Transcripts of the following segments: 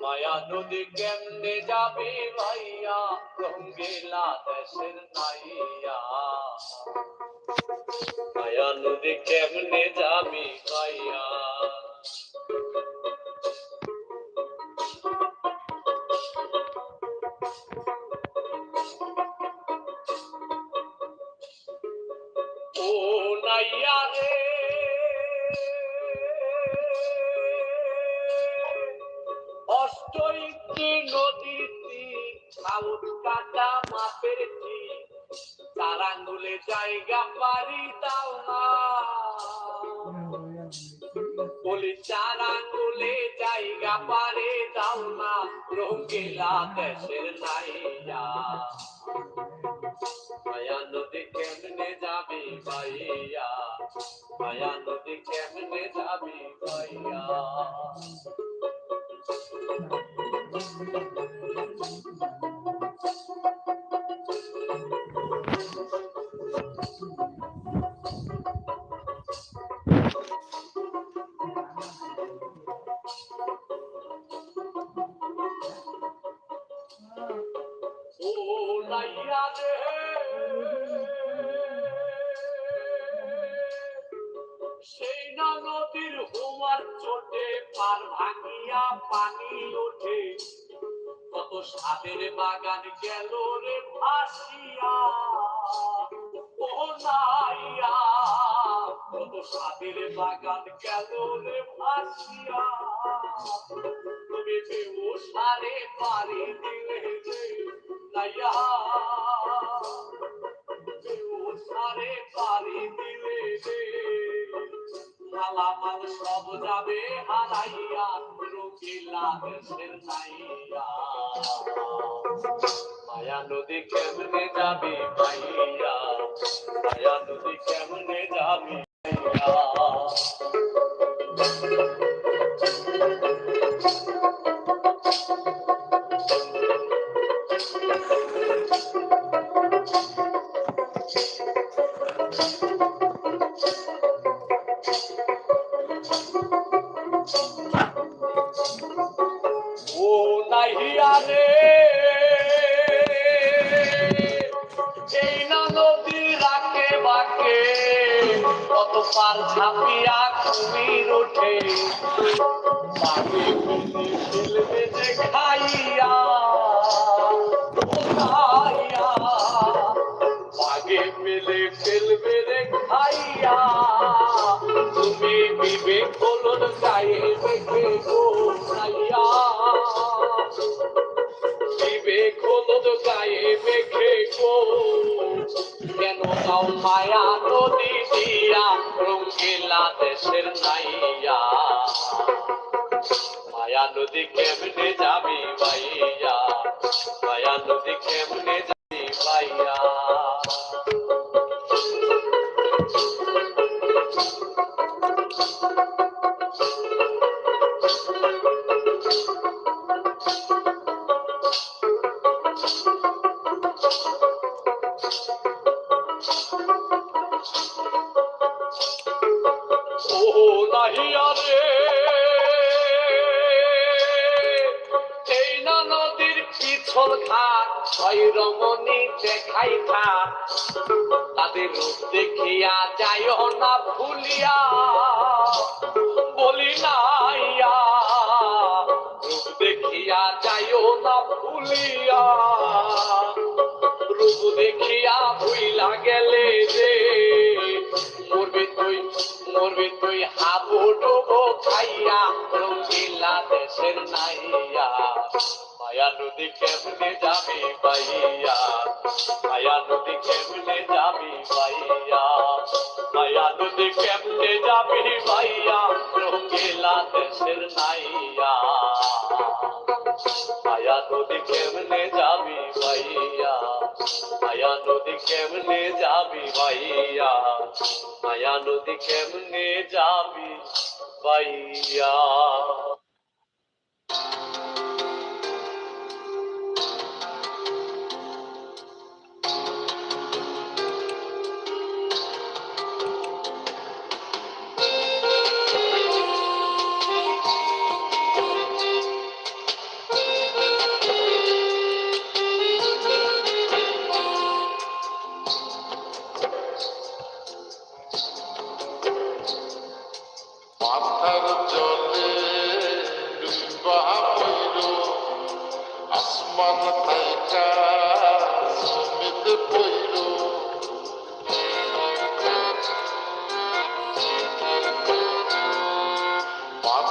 মায়া নদী কেমনে যাবে ভাইয়া রঙ্গিলা দেশের নাইয়া মায়া নদী কেমনে যাবি ভাইয়া ও নাইয়া রে চার আঙ্গুলে জায়গা পারে দাও না রঙ্গিলা দেশের নাইয়া মায়া নদী কেমনে যাবি ভাইয়া মায়া নদী কেমনে যাবি ভাইয়া নদীর হোমার চোটে পার ভাঙিয়া পানি ওঠে। কত সাদের বাগান গেল রে ভাসিয়া। ও নাইয়া, কত সাদের বাগান গেল রে ভাসিয়া। তুমি বেউসারে পারি দিলে নাইয়া মালামাল সব যাবে, হারাইয়া রঙ্গিলা দেশের নাইয়া মায়া নদী কেমনে যাবি মাইয়া? মায়া নদী কেমনে যাবি? ও রে। এই না নদী রাখে বাকে, কত পার ঝাঁপিয়া কুমির ওঠে। ফেলবে যে খাইয়া খাইয়া বাগে পেলে ফেলবে রে খাইয়া। তুমি বিবেক হলোর গায়ে রেখে গো খাইয়া বিবেক হলোর গায়ে রেখে গো। কেন তাও মায়া নদী দিয়া, রঙ্গিলা দেশের নাইয়া। মায়া নদী কেমনে যাবি? ও নাহিয়া রে এই না নদীর পিছল ঘাট, ছয় রমণী দেখাই থাক তাদের রূপ দেখিয়া যাইও না ভুলিয়া, বলি নাইয়া রূপ দেখিয়া যাইও না ভুলিয়া। রূপ দেখিয়া ভুইলা গেলে যে মরবি তুই মরবি তুই হাবু ডুবো খাইয়া রঙ্গিলা দেশের নাইয়া মায়া নদী কেমনে যাবি ভাইয়া মায়া নদী কেমনে যাবি ভাইয়া মায়া নদী কেমনে যাবি ভাইয়া রঙ্গিলা দেশের নাইয়া মায়া নদী কেমনে যাবি ভাইয়া মায়া নদী কেমনে যাবি ভাইয়া? মায়া নদী কেমনে যাবি ভাইয়া?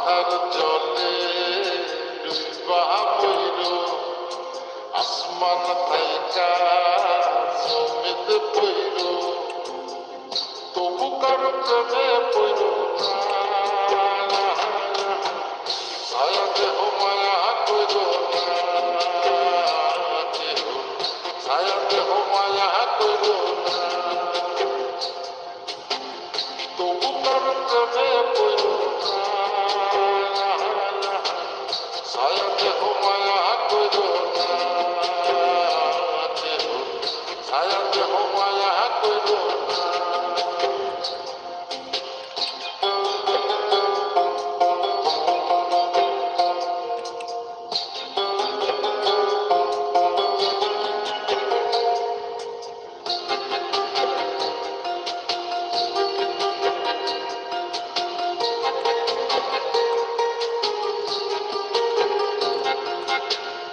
মাথার জলে ডুবা পইল আসমান থাইকা সমিত পইল তবু কার প্রেমে না। ছায়া দেহ, মায়া কইল দেহ দেহ, মায়া কইল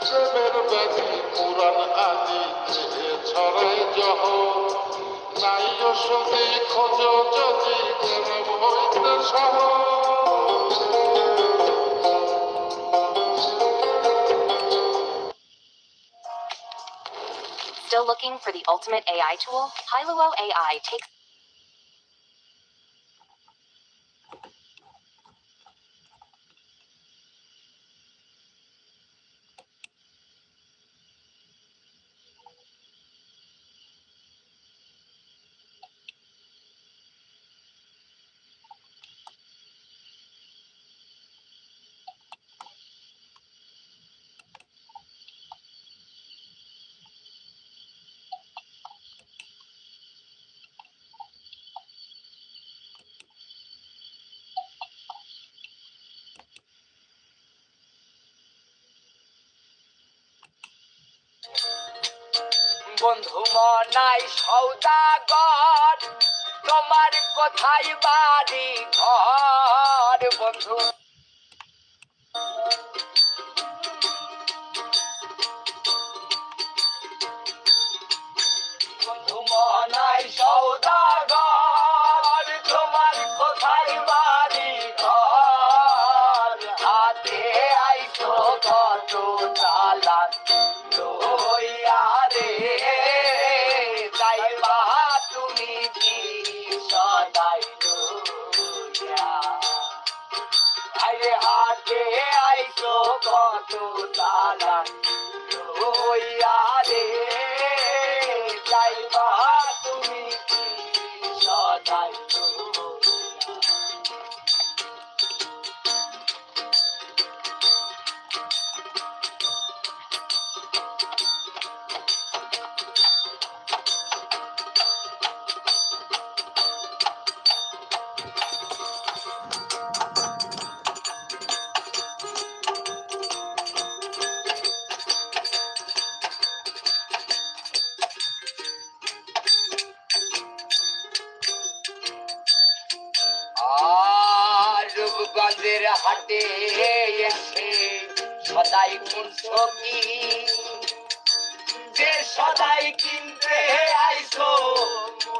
প্রেমের ব্যাধি পুরাণ আদি দেহে ছড়াই জহ নাই ওষুধে খোঁজ যদি প্রেম হইতে সহ Still looking for the ultimate AI tool? Hailuo AI takes বন্ধু মনাই সৌদাগর তোমার কোথায় বাড়ি ঘর বন্ধু? বন্ধু সৌদাগর তোমার বাড়ি ঘর? হাতে যাইবা তুমি হাটে এসে সদাই করছ কি? যে সদাই কিনতে আইছো,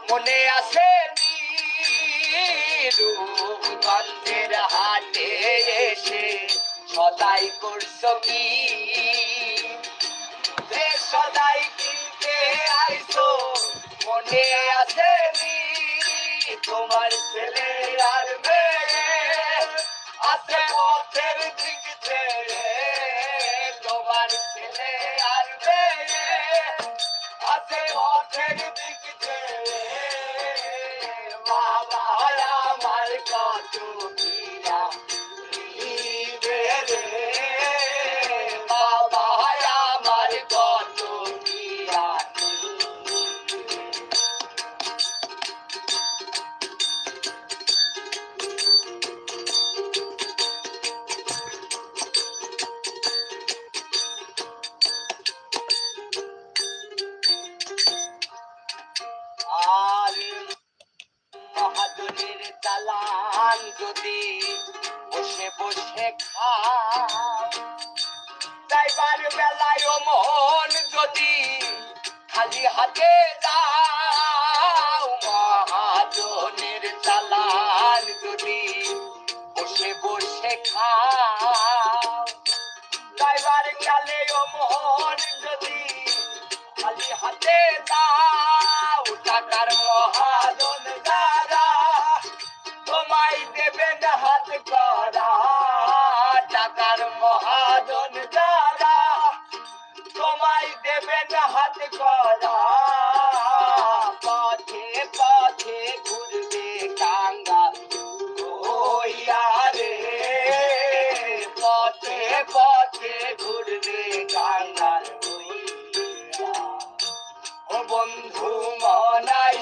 মনে আছে রূপগঞ্জের হাটে এসে সদাই করছ কি? যে সদাই কিনতে আইছো, মনে আছে তোমার ছেলে আর মেয়ে বসে বসে খাও যাইবার বেলায় মন যদি খালি হাতে যাও মহাজনের চালান যদি বসে বসে খাও যাইবার ও মন পথে ঘুরবে কান্নার বন্ধু মনাই